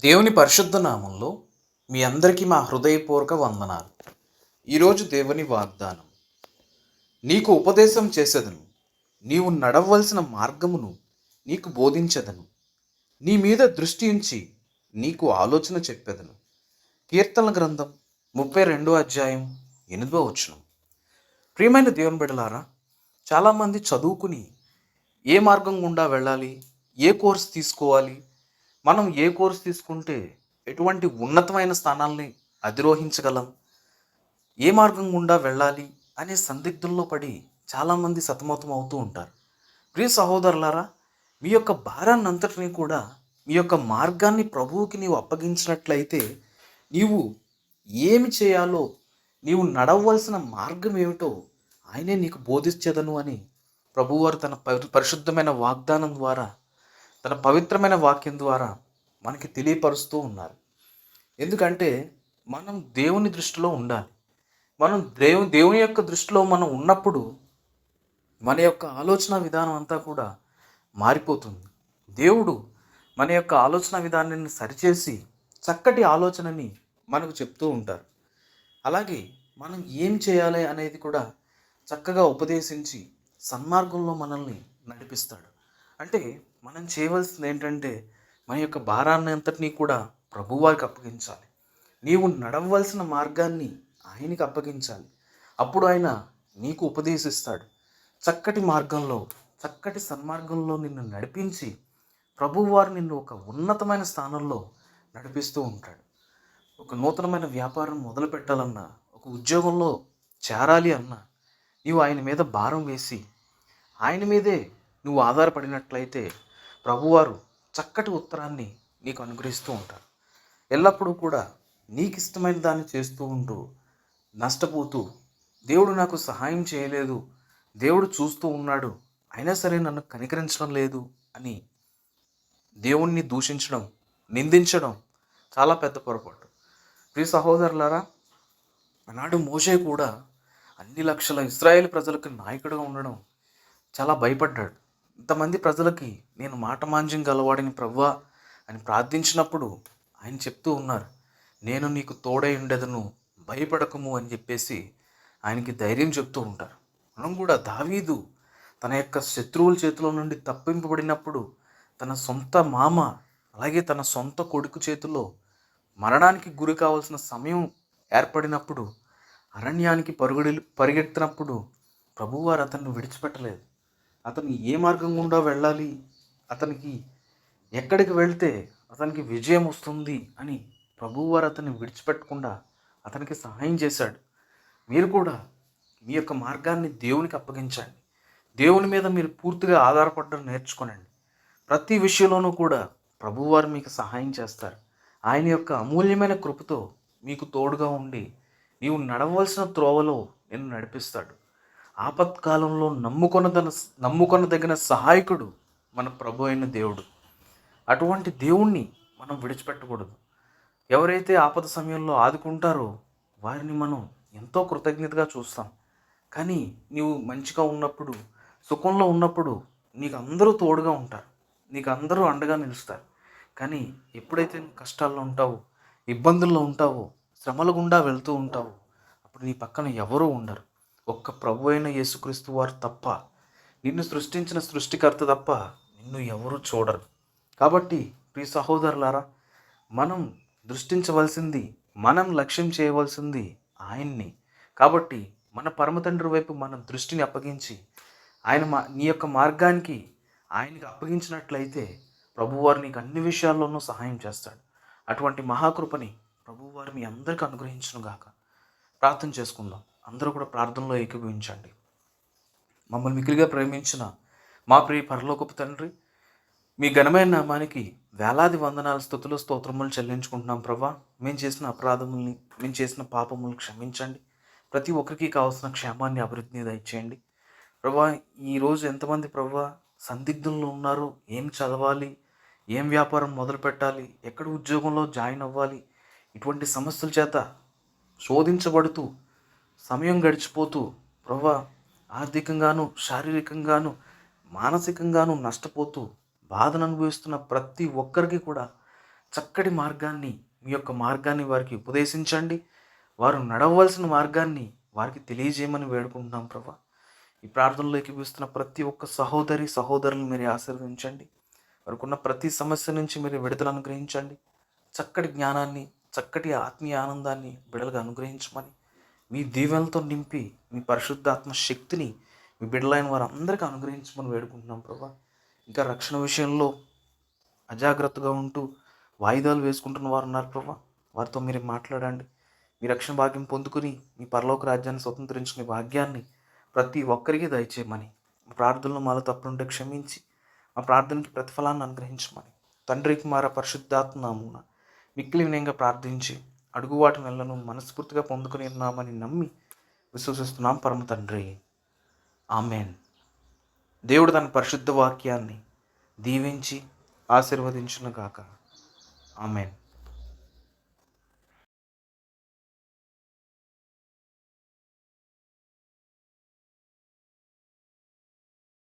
దేవుని పరిశుద్ధ నామంలో మీ అందరికీ మా హృదయపూర్వక వందనాలు. ఈరోజు దేవుని వాగ్దానం. నీకు ఉపదేశం చేసేదను నీవు నడవలసిన మార్గమును నీకు బోధించదను నీ మీద దృష్టి ఉంచి నీకు ఆలోచన చెప్పేదను. కీర్తన గ్రంథం ముప్పై రెండో అధ్యాయం ఎనిమిదో వచనం. ప్రియమైన దేవుని బిడలారా చాలామంది చదువుకుని ఏ మార్గం గుండా వెళ్ళాలి ఏ కోర్స్ తీసుకోవాలి మనం ఏ కోర్స్ తీసుకుంటే ఎటువంటి ఉన్నతమైన స్థానాల్ని అధిరోహించగలం? ఏ మార్గం గుండా వెళ్ళాలి అనే సందిగ్ధంలో పడి చాలామంది సతమతం అవుతూ ఉంటారు. ప్రియ సహోదరులారా మీ యొక్క భారాన్ని అంతటినీ కూడా మీ యొక్క మార్గాన్ని ప్రభువుకి నీవు అప్పగించినట్లయితే నీవు ఏమి చేయాలో నీవు నడవలసిన మార్గం ఏమిటో ఆయనే నీకు బోధించదను అని ప్రభువారు తన పరి- పరిశుద్ధమైన వాగ్దానం ద్వారా తన పవిత్రమైన వాక్యం ద్వారా మనకి తెలియపరుస్తూ ఉన్నారు. ఎందుకంటే మనం దేవుని దృష్టిలో ఉండాలి. మనం దేవు దేవుని యొక్క దృష్టిలో మనం ఉన్నప్పుడు మన యొక్క ఆలోచన విధానం అంతా కూడా మారిపోతుంది. దేవుడు మన యొక్క ఆలోచన విధానాన్ని సరిచేసి చక్కటి ఆలోచనని మనకు చెప్తూ ఉంటారు. అలాగే మనం ఏం చేయాలి అనేది కూడా చక్కగా ఉపదేశించి సన్మార్గంలో మనల్ని నడిపిస్తాడు. అంటే మనం చేయవలసింది ఏంటంటే మన యొక్క భారాన్ని అంతటినీ కూడా ప్రభువారికి అప్పగించాలి. నీవు నడవలసిన మార్గాన్ని ఆయనకి అప్పగించాలి. అప్పుడు ఆయన నీకు ఉపదేశిస్తాడు. చక్కటి మార్గంలో చక్కటి సన్మార్గంలో నిన్ను నడిపించి ప్రభువారు నిన్ను ఒక ఉన్నతమైన స్థానంలో నడిపిస్తూ ఉంటాడు. ఒక నూతనమైన వ్యాపారం మొదలు పెట్టాలన్నా ఒక ఉద్యోగంలో చేరాలి అన్నా నీవు ఆయన మీద భారం వేసి ఆయన మీదే నువ్వు ఆధారపడినట్లయితే ప్రభువారు చక్కటి ఉత్తరాన్ని నీకు అనుగ్రహిస్తూ ఉంటారు. ఎల్లప్పుడూ కూడా నీకు ఇష్టమైన దాన్ని చేస్తూ ఉంటూ నష్టపోతూ దేవుడు నాకు సహాయం చేయలేదు దేవుడు చూస్తూ ఉన్నాడు అయినా సరే నన్ను కనికరించడం లేదు అని దేవుణ్ణి దూషించడం నిందించడం చాలా పెద్ద పొరపాటు. ప్రియ సహోదరులారా ఆనాడు మోషే కూడా అన్ని లక్షల ఇస్రాయేల్ ప్రజలకు నాయకుడిగా ఉండడం చాలా భయపడ్డాడు. ఇంతమంది ప్రజలకి నేను మాట మాంజ్యం గలవాడిని ప్రవ్వా అని ప్రార్థించినప్పుడు ఆయన చెప్తూ ఉన్నారు నేను నీకు తోడై ఉండేదను భయపడకము అని చెప్పేసి ఆయనకి ధైర్యం చెప్తూ ఉంటారు. మనం కూడా దావీదు తన యొక్క శత్రువుల చేతిలో నుండి తప్పింపబడినప్పుడు తన సొంత మామ అలాగే తన సొంత కొడుకు చేతిలో మరణానికి గురి కావాల్సిన సమయం ఏర్పడినప్పుడు అరణ్యానికి పరుగుడి పరిగెత్తినప్పుడు ప్రభువారు అతన్ని విడిచిపెట్టలేదు. అతను ఏ మార్గం గుండా వెళ్ళాలి? అతనికి ఎక్కడికి వెళ్తే అతనికి విజయం వస్తుంది అని ప్రభువారు అతన్ని విడిచిపెట్టకుండా అతనికి సహాయం చేశాడు. మీరు కూడా మీ యొక్క మార్గాన్ని దేవునికి అప్పగించండి. దేవుని మీద మీరు పూర్తిగా ఆధారపడడం నేర్చుకోనండి. ప్రతి విషయంలోనూ కూడా ప్రభువారు మీకు సహాయం చేస్తారు. ఆయన యొక్క అమూల్యమైన కృపతో మీకు తోడుగా ఉండి నీవు నడవలసిన త్రోవలో నిన్ను నడిపిస్తాడు. ఆపత్కాలంలో నమ్ముకొనదన నమ్ముకొనదగిన సహాయకుడు మన ప్రభు అయిన దేవుడు. అటువంటి దేవుణ్ణి మనం విడిచిపెట్టకూడదు. ఎవరైతే ఆపద సమయంలో ఆదుకుంటారో వారిని మనం ఎంతో కృతజ్ఞతగా చూస్తాం. కానీ నీవు మంచిగా ఉన్నప్పుడు సుఖంలో ఉన్నప్పుడు నీకు అందరూ తోడుగా ఉంటారు. నీకు అందరూ అండగా నిలుస్తారు. కానీ ఎప్పుడైతే నువ్వు కష్టాల్లో ఉంటావో ఇబ్బందుల్లో ఉంటావో శ్రమల గుండా వెళ్తూ ఉంటావో అప్పుడు నీ పక్కన ఎవరూ ఉండరు. ఒక్క ప్రభు అయిన యేసుక్రీస్తు వారు తప్ప నిన్ను సృష్టించిన సృష్టికర్త తప్ప నిన్ను ఎవరూ చూడరు. కాబట్టి ప్రియ సహోదరులారా మనం దృష్టించవలసింది మనం లక్ష్యం చేయవలసింది ఆయన్ని. కాబట్టి మన పరమతండ్రి వైపు మన దృష్టిని అప్పగించి ఆయన మా నీ యొక్క మార్గానికి ఆయనకి అప్పగించినట్లయితే ప్రభువారు నీకు అన్ని విషయాల్లోనూ సహాయం చేస్తాడు. అటువంటి మహాకృపని ప్రభువారు మీ అందరికీ అనుగ్రహించునుగాక. ప్రార్థన చేసుకుందాం. అందరూ కూడా ప్రార్థనలో ఏకీభవించండి. మమ్మల్ని మిగిలిగా ప్రేమించిన మా ప్రియ పరలోకపు తండ్రి మీ ఘనమైన నామానికి వేలాది వందనాల స్థుతులు స్తోత్రములు చెల్లించుకుంటున్నాం ప్రభా. మేము చేసిన అపరాధముల్ని మేము చేసిన పాపములు క్షమించండి. ప్రతి ఒక్కరికి కావాల్సిన క్షేమాన్ని అభివృద్ధిని దయచేయండి. ప్రభా ఈరోజు ఎంతమంది ప్రభా సందిగ్ధంలో ఉన్నారు ఏం చదవాలి ఏం వ్యాపారం మొదలు పెట్టాలి ఎక్కడ ఉద్యోగంలో జాయిన్ అవ్వాలి ఇటువంటి సమస్యల చేత శోధించబడుతూ సమయం గడిచిపోతూ ప్రభా ఆర్థికంగాను శారీరకంగాను మానసికంగాను నష్టపోతూ బాధను అనుభవిస్తున్న ప్రతి ఒక్కరికి కూడా చక్కటి మార్గాన్ని మీ యొక్క మార్గాన్ని వారికి ఉపదేశించండి. వారు నడవలసిన మార్గాన్ని వారికి తెలియజేయమని వేడుకుంటున్నాం ప్రభా. ఈ ప్రార్థనలో ఎక్కిపిస్తున్న ప్రతి ఒక్క సహోదరి సహోదరులను మీరు ఆశీర్వదించండి. వారికి ఉన్న ప్రతి సమస్య నుంచి మీరు విడుదల అనుగ్రహించండి. చక్కటి జ్ఞానాన్ని చక్కటి ఆత్మీయ ఆనందాన్ని బిడలుగా అనుగ్రహించమని మీ దీవెనలతో నింపి మీ పరిశుద్ధాత్మ శక్తిని మీ బిడ్డలైన వారందరికీ అనుగ్రహించమని వేడుకుంటున్నాం ప్రభా. ఇంకా రక్షణ విషయంలో అజాగ్రత్తగా ఉంటూ వాయిదాలు వేసుకుంటున్న వారు ఉన్నారు ప్రభా. వారితో మీరు మాట్లాడండి. మీ రక్షణ భాగ్యం పొందుకుని మీ పరలోక రాజ్యాన్ని స్వతంత్రించుకునే భాగ్యాన్ని ప్రతి ఒక్కరికి దయచేయమని ప్రార్థనలు ప్రార్థనలో మాలో తప్పులుంటే క్షమించి మా ప్రార్థనకి ప్రతిఫలాన్ని అనుగ్రహించమని. తండ్రి కుమార పరిశుద్ధాత్మ నామున మిక్కిలి వినయంగా ప్రార్థించి అడుగువాటి నెలను మనస్ఫూర్తిగా పొందుకుని ఉన్నామని నమ్మి విశ్వసిస్తున్నాం పరమ తండ్రి. ఆమెన్. దేవుడు తన పరిశుద్ధ వాక్యాన్ని దీవించి ఆశీర్వదించునుగాక. ఆమెన్.